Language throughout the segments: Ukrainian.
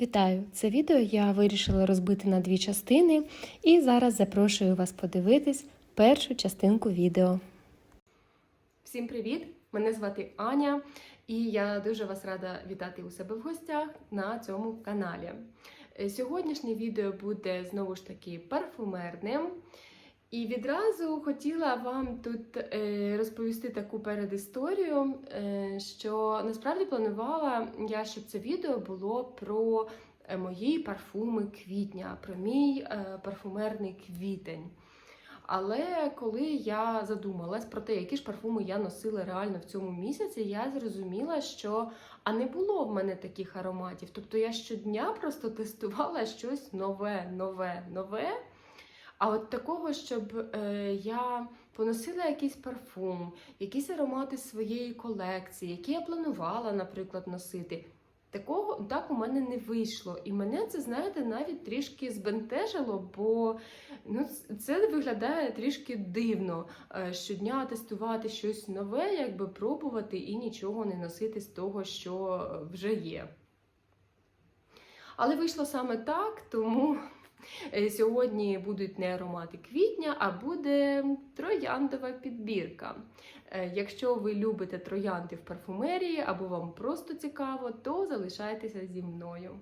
Вітаю! Це відео я вирішила розбити на дві частини, і зараз запрошую вас подивитись першу частинку відео. Всім привіт! Мене звати Аня, і я дуже вас рада вітати у себе в гостях на цьому каналі. Сьогоднішнє відео буде знову ж таки парфумерним. І відразу хотіла вам тут е, розповісти таку передісторію, е, що насправді планувала я, щоб це відео було про е, мої парфуми квітня, про мій парфумерний квітень. Але коли я задумалась про те, які ж парфуми я носила реально в цьому місяці, я зрозуміла, що а не було в мене таких ароматів. Тобто я щодня просто тестувала щось нове, нове, нове. А от такого, щоб е, я поносила якийсь парфум, якісь аромати своєї колекції, які я планувала, наприклад, носити. Такого так у мене не вийшло. І мене це, знаєте, навіть трішки збентежило, бо ну, це виглядає трішки дивно е, щодня тестувати щось нове, якби пробувати і нічого не носити з того, що вже є. Але вийшло саме так, тому Е, Сьогодні будуть не аромати квітня, а буде трояндова підбірка. Е, Якщо ви любите троянди в парфумерії або вам просто цікаво, то залишайтеся зі мною.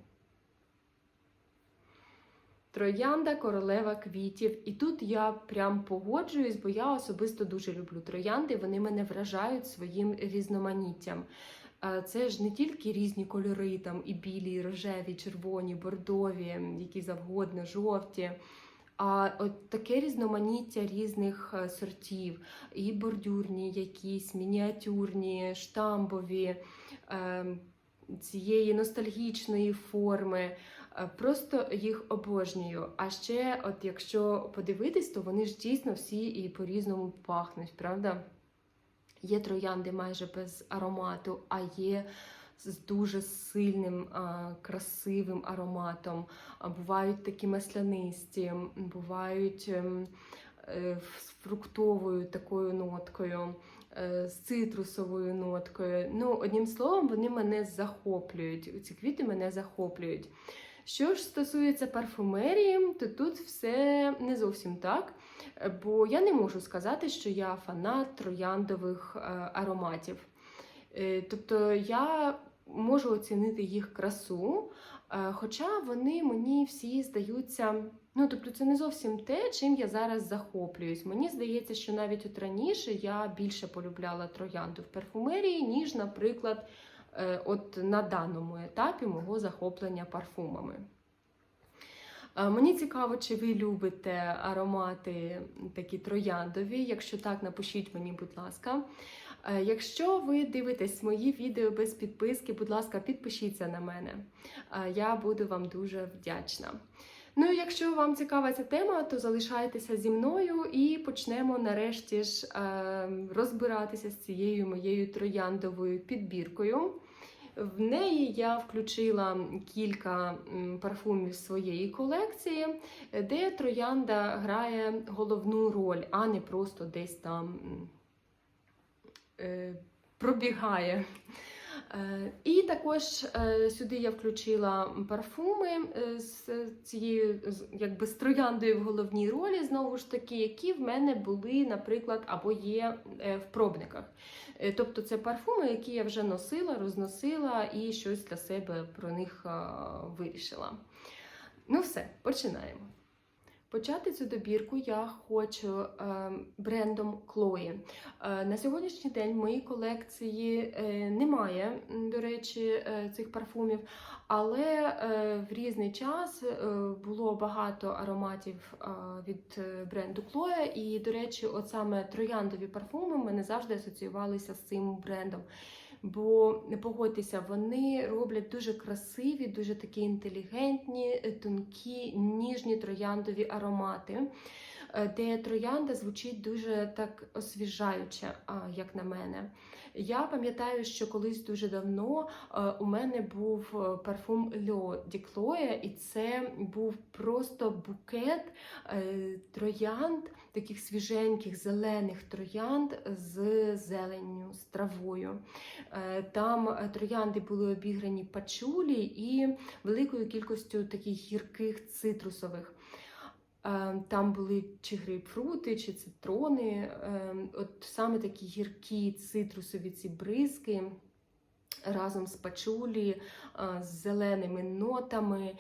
Троянда королева квітів. І тут я прям погоджуюсь, бо я особисто дуже люблю троянди. Вони мене вражають своїм різноманіттям. Це ж не тільки різні кольори, там і білі, і рожеві, червоні, бордові, які завгодно, жовті. А от таке різноманіття різних е, сортів, і бордюрні, якісь мініатюрні, штамбові, е, цієї ностальгічної форми. Е, Просто їх обожнюю. А ще, от якщо подивитись, то вони ж дійсно всі і по-різному пахнуть, правда? Є троянди майже без аромату, а є з дуже сильним, красивим ароматом. Бувають такі маслянисті, бувають ем, е, з фруктовою такою ноткою, е, з цитрусовою ноткою. Ну, одним словом, вони мене захоплюють. Ці квіти мене захоплюють. Що ж стосується парфумерії, то тут все не зовсім так. Бо я не можу сказати, що я фанат трояндових е, ароматів. Е, Тобто я можу оцінити їх красу, е, хоча вони мені всі здаються. Ну, тобто, це не зовсім те, чим я зараз захоплююсь. Мені здається, що навіть от раніше я більше полюбляла троянду в парфумерії, ніж, наприклад, от на даному етапі мого захоплення парфумами. Е, Мені цікаво, чи ви любите аромати такі трояндові. Якщо так, напишіть мені, будь ласка. Е, Якщо ви дивитесь мої відео без підписки, будь ласка, підпишіться на мене. Е, Я буду вам дуже вдячна. Ну, і якщо вам цікава ця тема, то залишайтеся зі мною і почнемо нарешті ж е, розбиратися з цією моєю трояндовою підбіркою. В неї я включила кілька парфумів своєї колекції, де троянда грає головну роль, а не просто десь там е, пробігає. Е, І також е, сюди я включила парфуми е, з цією якби з в головній ролі, знову ж таки, які в мене були, наприклад, або є в пробниках. Тобто це парфуми, які я вже носила, розносила і щось для себе про них вирішила. Ну, все, починаємо. Почати цю добірку я хочу е, брендом Chloe. Е, на сьогоднішній день в моїй колекції е, немає, до речі, е, цих парфумів, але в різний час було багато ароматів від бренду Chloe. І, до речі, от саме трояндові парфуми в мене завжди асоціювалися з цим брендом. Бо не погодьтеся, вони роблять дуже красиві, дуже такі інтелігентні, е, тонкі, ніжні трояндові аромати. Де троянда звучить дуже так освіжаюче, як на мене. Я пам'ятаю, що колись дуже давно е, у мене був е, парфум Льо Діклоя, і це був просто букет е, троянд, таких свіженьких зелених троянд з зеленню, з травою. Там троянди були обіграні пачулі і великою кількістю таких гірких цитрусових. Е, Там були чи грейпфрути, чи цитрони, е, от саме такі гіркі цитрусові ці бризки разом з пачулі, е, з зеленими нотами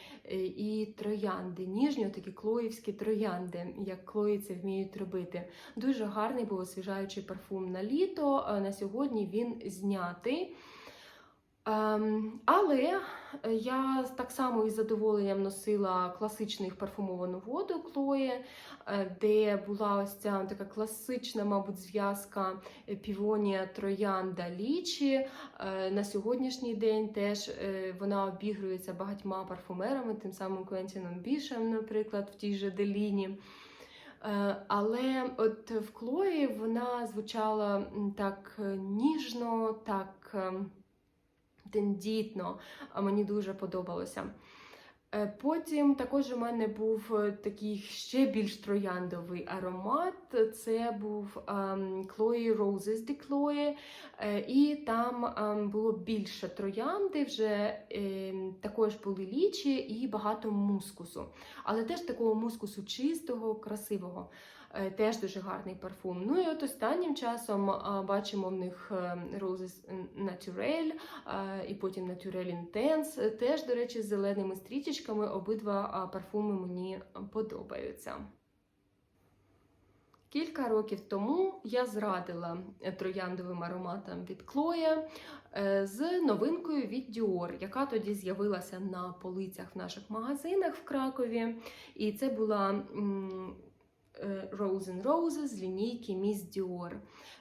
і троянди. Ніжні, такі клоївські троянди, як клої це вміють робити. Дуже гарний був освіжаючий парфум на літо. На сьогодні він знятий. Ем, але я так само із задоволенням носила класичну парфумовану воду Клої, е, де була ось ця така класична, мабуть, зв'язка півонія троянда лічі. Е, На сьогоднішній день теж е, вона обігрується багатьма парфумерами, тим самим Квентіном Бішем, наприклад, в тій же Деліні. Але от в Клої вона звучала так ніжно, так. Тендітно, мені дуже подобалося. Е, Потім також у мене був е, такий ще більш трояндовий аромат. Це був ем, Chloe Roses de Chloe, е, і там ем, було більше троянди, вже ем, також були лічі і багато мускусу. Але теж такого мускусу чистого, красивого. Е, Теж дуже гарний парфум. Ну і от останнім часом бачимо в них е, Roses Naturel, і потім Naturel Intense. Е, Теж, до речі, з зеленими стрічечками обидва парфуми мені подобаються. Кілька років тому я зрадила трояндовим ароматам від е, з новинкою від Dior, яка тоді з'явилася на полицях в наших магазинах в Кракові. І це була е, Rose and Roses з лінійки Miss Dior.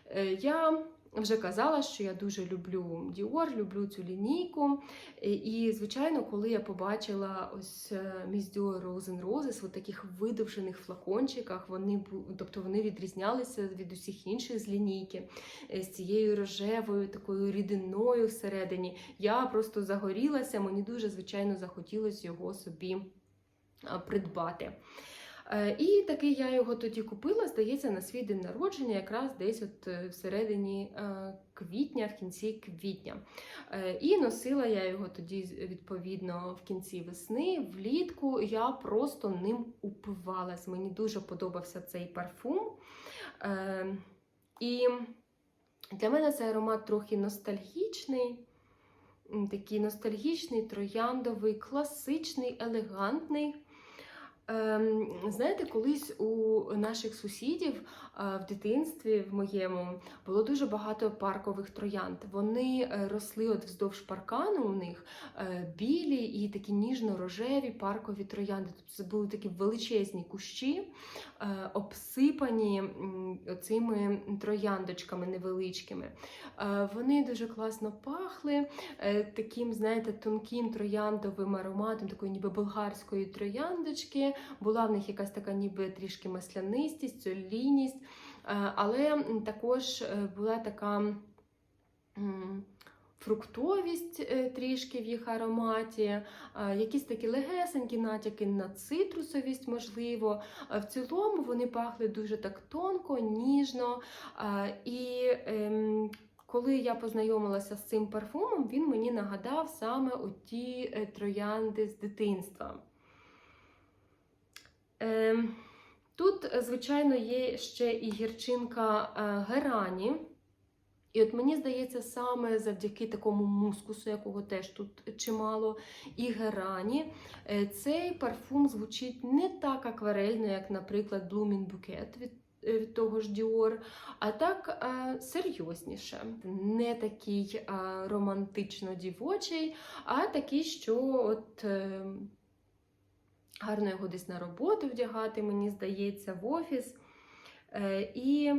Е, Я вже казала, що я дуже люблю Dior, люблю цю лінійку. І, і, звичайно, коли я побачила ось е, Miss Dior Rose and Roses в таких видовжених флакончиках, вони тобто вони відрізнялися від усіх інших з лінійки е, з цією рожевою такою рідиною всередині. Я просто загорілася, мені дуже звичайно захотілося його собі придбати. Е, І таки я його тоді купила, здається, на свій день народження, якраз десь от е, всередині е, квітня, в кінці квітня. І носила я його тоді відповідно в кінці весни, влітку. Я просто ним упивалась. Мені дуже подобався цей парфум. І для мене цей аромат трохи ностальгічний. Такий ностальгічний, трояндовий, класичний, елегантний. Ем, знаєте, колись у наших сусідів е, в дитинстві в моєму було дуже багато паркових троянд. Вони е, росли от вздовж паркану у них е, білі і такі ніжно-рожеві паркові троянди. Тобто це були такі величезні кущі, обсипані м, оцими трояндочками невеличкими. Вони дуже класно пахли таким, знаєте, тонким трояндовим ароматом, такої ніби болгарської трояндочки. Була в них якась така ніби трішки маслянистість, олійність, е, але також е, була така. Фруктовість е, трішки в їх ароматі, якісь такі легесенькі натяки на цитрусовість, можливо. В цілому вони пахли дуже так тонко, ніжно. І ем, коли я познайомилася з цим парфумом, він мені нагадав саме оті троянди з дитинства. Ем, Тут, звичайно, є ще і гірчинка е, герані. І от мені здається, саме завдяки такому мускусу, якого теж тут чимало, і герані, е, цей парфум звучить не так акварельно, як, наприклад, Blooming Bouquet від, е, від того ж Dior, а так е, серйозніше. Не такий е, романтично дівочий, а такий, що от. Гарно його десь на роботу вдягати, мені здається, в офіс. Е, і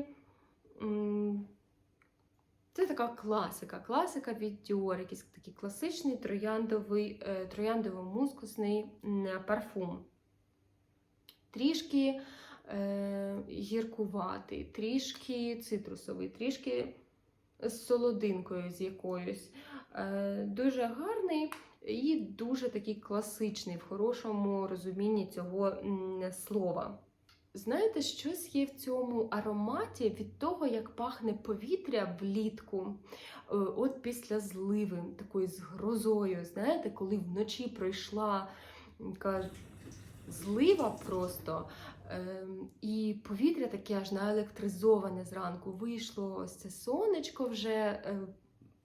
це така класика. Класика від Dior, якийсь такий класичний трояндовий, е, трояндово-мускусний парфум. Трішки е, гіркуватий, трішки цитрусовий, трішки з солодинкою з якоюсь. Е, дуже гарний і дуже такий класичний в хорошому розумінні цього слова. Знаєте, щось є в цьому ароматі від того, як пахне повітря влітку, е, от після зливи, такою з грозою. Знаєте, коли вночі пройшла така злива просто, ем, і повітря таке аж наелектризоване зранку. Вийшло це сонечко вже, е,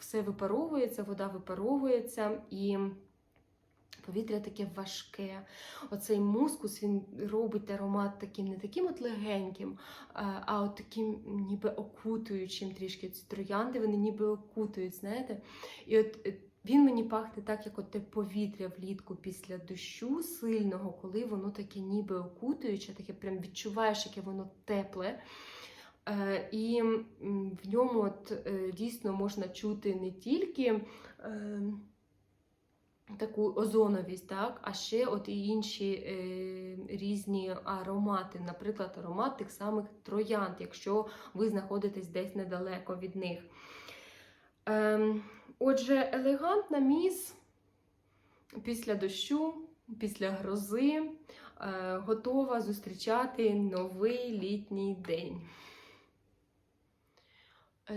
все випаровується, вода випаровується і. Повітря таке важке. Оцей мускус він робить аромат таким не таким от легеньким, а, от таким ніби окутуючим трішки. Ці троянди вони ніби окутують, знаєте. І от е, він мені пахне так, як от те повітря влітку після дощу сильного, коли воно таке ніби окутуюче, таке прям відчуваєш, яке воно тепле. Е, і в ньому от, е, дійсно можна чути не тільки. Е, таку озоновість, так? а ще от і інші е, різні аромати, наприклад, аромат тих самих троянд, якщо ви знаходитесь десь недалеко від них. Е, отже, елегантна міс після дощу, після грози готова зустрічати новий літній день.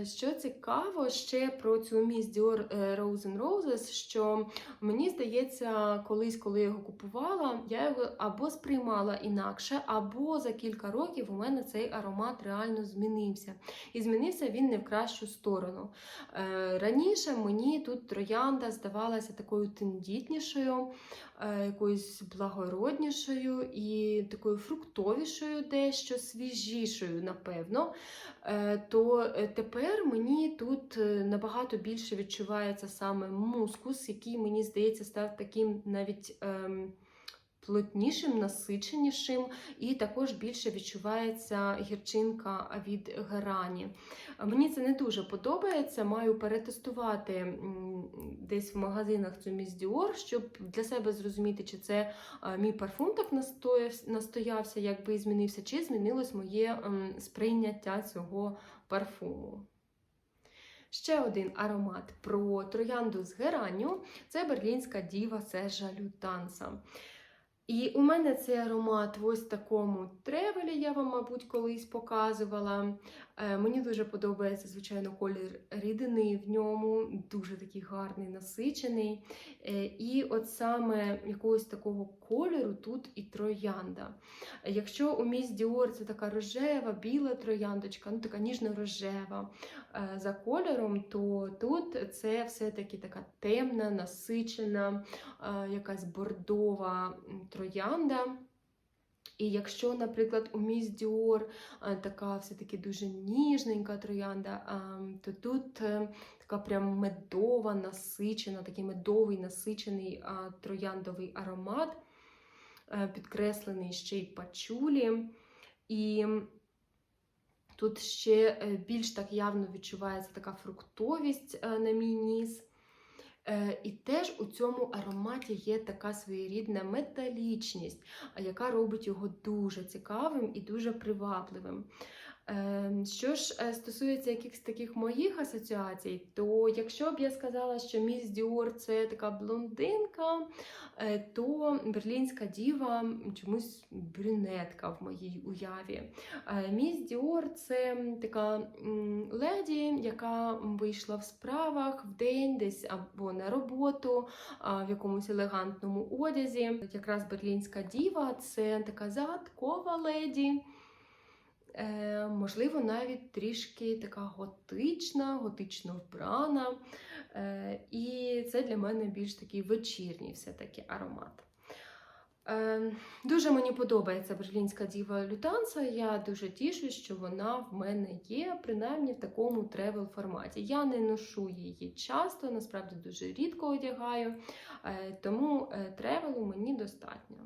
Е, Що цікаво ще про цю міс Dior е, Rose and Roses, що мені здається, колись, коли я його купувала, я його або сприймала інакше, або за кілька років у мене цей аромат реально змінився. І змінився він не в кращу сторону. Е, Раніше мені тут троянда здавалася такою тендітнішою, якоюсь благороднішою і такою фруктовішою, дещо свіжішою, напевно. Е, То е, тепер мені тут е, набагато більше відчувається саме мускус, який, мені здається, став таким навіть. ем, Плотнішим, насиченішим, і також більше відчувається гірчинка від герані. Мені це не дуже подобається. Маю перетестувати десь в магазинах цю міс Dior, щоб для себе зрозуміти, чи це мій парфум так настоявся, якби змінився, чи змінилось моє сприйняття цього парфуму. Ще один аромат про троянду з геранню це берлінська діва Сержа Лютанса. І у мене цей аромат в ось такому тревелі, я вам, мабуть, колись показувала. Е, мені дуже подобається, звичайно, колір рідини в ньому, дуже такий гарний, насичений. Е, і от саме якогось такого кольору тут і троянда. Якщо у міс Діор це така рожева, біла трояндочка, ну така ніжно-рожева е, за кольором, то тут це все-таки така темна, насичена, е, якась бордова троянда. І якщо, наприклад, у міс Діор е, така все-таки дуже ніжненька троянда, то тут така прям медова, насичена, такий медовий насичений трояндовий аромат, підкреслений ще й пачулі. І тут ще е, більш так явно відчувається така фруктовість е, на мій ніс. Е, І теж у цьому ароматі є така своєрідна металічність, яка робить його дуже цікавим і дуже привабливим. Е, Що ж е, стосується якихось таких моїх асоціацій, то якщо б я сказала, що міс Діор це така блондинка, е, то берлінська діва чомусь брюнетка в моїй уяві. Е, Міс Діор це така леді, яка вийшла в справах в день, десь або на роботу, в якомусь елегантному одязі. Якраз берлінська діва це така загадкова леді. Е, можливо, навіть трішки така готична, готично вбрана. Е, і це для мене більш такий вечірній все-таки аромат. Е, дуже мені подобається берлінська діва Лютанса. Я дуже тішусь, що вона в мене є, принаймні в такому тревел форматі. Я не ношу її часто, насправді дуже рідко одягаю, тому тревелу мені достатньо.